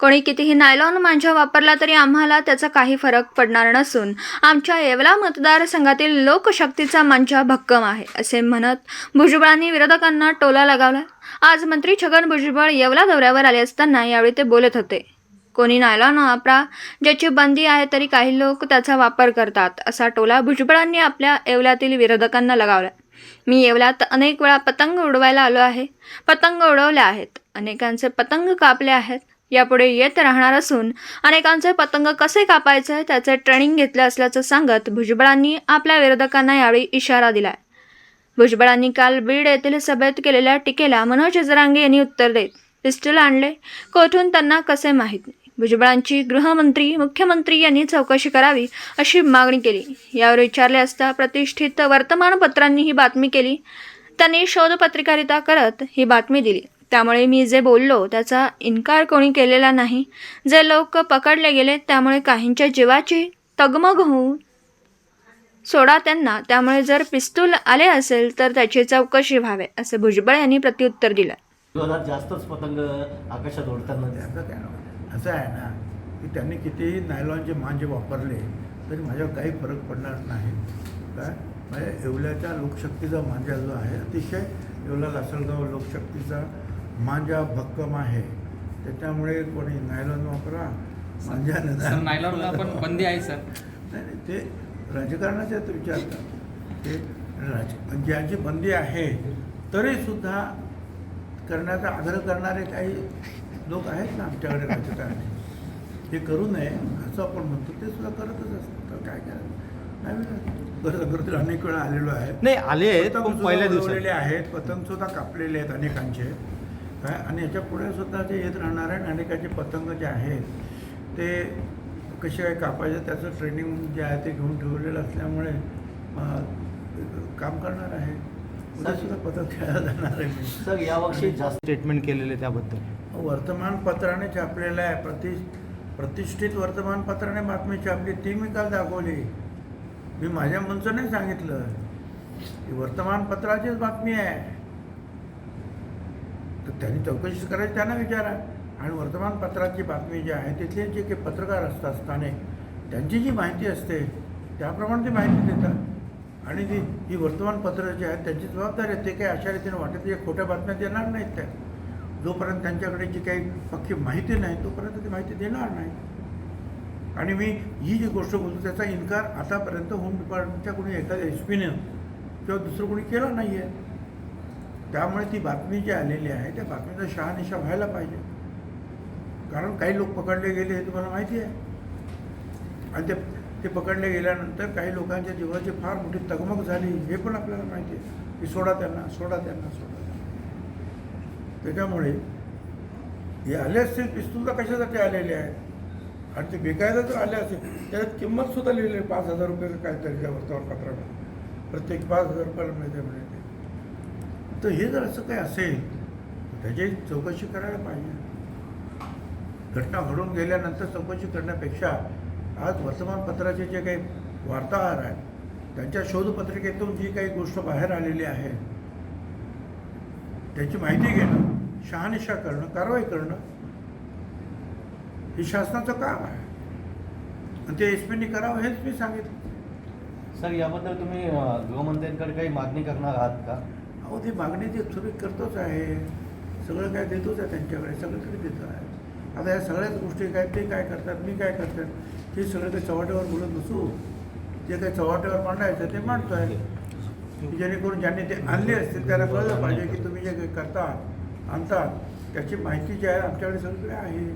कोणी कितीही नायलॉन मांजा वापरला तरी आम्हाला त्याचा काही फरक पडणार नसून आमच्या येवला मतदारसंघातील लोकशक्तीचा मांजा भक्कम आहे असे म्हणत भुजबळांनी विरोधकांना टोला लगावला. आज मंत्री छगन भुजबळ येवला दौऱ्यावर आले असताना यावेळी ते बोलत होते. कोणी नायलॉन वापरा ज्याची बंदी आहे तरी काही लोक त्याचा वापर करतात असा टोला भुजबळांनी आपल्या येवल्यातील विरोधकांना लगावला. मी येवल्यात अनेक वेळा पतंग उडवायला आलो आहे पतंग उडवल्या आहेत अनेकांचे पतंग कापले आहेत यापुढे येत राहणार असून अनेकांचे पतंग कसे कापायचे त्याचे ट्रेनिंग घेतले असल्याचं सांगत भुजबळांनी आपल्या विरोधकांना यावेळी इशारा दिलाय. भुजबळांनी काल बीड येथील सभेत केलेल्या टीकेला मनोज जरांगे यांनी उत्तर देत पिस्टल आणले. कोठून त्यांना कसे माहीत भुजबळांची गृहमंत्री मुख्यमंत्री यांनी चौकशी करावी अशी मागणी केली. यावर विचारले असता प्रतिष्ठित वर्तमानपत्रांनी ही बातमी केली. त्यांनी शोधपत्रिकारिता करत ही बातमी दिली. त्यामुळे मी जे बोललो त्याचा इन्कार कोणी केलेला नाही. जे लोक पकडले गेले त्यामुळे काहींच्या जीवाची तगमग होऊन सोडा त्यांना. त्यामुळे जर पिस्तूल आले असेल तर त्याची चौकशी व्हावे असे भुजबळ यांनी प्रत्युत्तर दिलं. जास्तच पतंग आकाशात नाही. असं आहे ना की त्यांनी कितीही नायलॉनचे मांजे वापरले तरी माझ्यावर काही फरक पडणार नाही. काय म्हणजे येवल्याच्या लोकशक्तीचा मांजा जो आहे अतिशय येवला लासलगाव लोकशक्तीचा मांजा भक्कम आहे. त्याच्यामुळे कोणी नायलॉन वापरा मांजा सर निदान नायलॉनला पण बंदी आहे सर. नाही नाही, ते राजकारणाचे विचारतात ते राज ज्यांची बंदी आहे तरीसुद्धा करण्याचा आग्रह करणारे काही लोक आहेत ना आमच्याकडे राजकारणी. हे करू नये असं आपण म्हणतो ते सुद्धा करतच असतात. तर काय करायचं नाही अनेक वेळा आलेलो आहे नाही आले पहिल्या दिवसात. आहेत. पतंग सुद्धा कापलेले आहेत अनेकांचे. काय आणि याच्यापुढे सुद्धा जे येत राहणार आहे अनेकाचे पतंग जे आहेत ते कसे काय कापायचे त्याचं ट्रेनिंग जे आहे ते घेऊन ठेवलेलं असल्यामुळे काम करणार आहे. उद्या सुद्धा पतंग खेळायला जाणार आहे मी. सर यावर्षी जास्त स्टेटमेंट केलेले त्याबद्दल. वर्तमानपत्राने छापलेलं आहे. प्रति प्रतिष्ठित वर्तमानपत्राने बातमी छापली. ती मी काल दाखवली. मी माझ्या मुलचं नाही सांगितलं. ही वर्तमानपत्राचीच बातमी आहे. त्यांनी चौकशी करायची त्यांना विचारा. आणि वर्तमानपत्राची बातमी जी आहे तिथले जे काही पत्रकार असतात स्थानिक त्यांची जी माहिती असते त्याप्रमाणे ती माहिती देतात. आणि ती ही वर्तमानपत्र जी आहेत त्यांची जबाबदारी आहे. ते काही अशा रीतीने वाटत जे खोट्या बातम्या देणार नाहीत त्या. जोपर्यंत त्यांच्याकडे जी काही पक्की माहिती नाही तोपर्यंत ती माहिती देणार नाही. आणि मी ही जी गोष्ट बोलतो त्याचा इन्कार आतापर्यंत होम डिपार्टमेंटच्या कोणी एखाद्या एस पीने किंवा दुसरं कोणी केला नाही आहे त्यामुळे ती बातमी जी आलेली आहे त्या बातमीचा शहानिशा व्हायला पाहिजे. कारण काही लोक पकडले गेले हे तुम्हाला माहिती आहे. आणि ते ते पकडले गेल्यानंतर काही लोकांच्या जीवाची फार मोठी तगमग झाली हे पण आपल्याला माहिती आहे. की सोडा त्यांना सोडा त्यांना सोडा त्यांना. त्याच्यामुळे हे आले असतील पिस्तूल कशासाठी आलेले आहेत? आणि ते बेकायदा जर आले असेल त्याच्यात किंमतसुद्धा लिहिलेली पाच हजार रुपये काहीतरी त्या वर्तमानपत्रामध्ये प्रत्येक पाच हजार रुपयाला मिळते म्हणे तर हे जर असं काही असेल त्याची चौकशी करायला पाहिजे. घटना घडून गेल्यानंतर चौकशी करण्यापेक्षा आज वर्तमानपत्राचे जे काही वार्ताहर आहेत त्यांच्या शोधपत्रिकेतून जी काही गोष्ट बाहेर आलेली आहे त्याची माहिती घेणं शहानिशा करणं कारवाई करणं हे शासनाचं काम आहे. आणि ते एस पीनी करावं हेच मी सांगितलं. सर याबद्दल तुम्ही गृहमंत्र्यांकडे काही मागणी करणार आहात का? अहो ती मागणी ती सुरू करतोच आहे. सगळं काय देतोच आहे त्यांच्याकडे सगळीकडे देतो आहे. आता या सगळ्याच गोष्टी काय ते काय करतात मी काय करतात ते सगळं काही चव्हाट्यावर बोलत नसू जे काही चव्हाट्यावर मांडायचं ते मांडतो आहे. जेणेकरून ज्यांनी ते आणले असतील त्याला कळलं पाहिजे की तुम्ही जे काही करता आणतात त्याची माहिती जी आहे आमच्याकडे सगळीकडे आहे.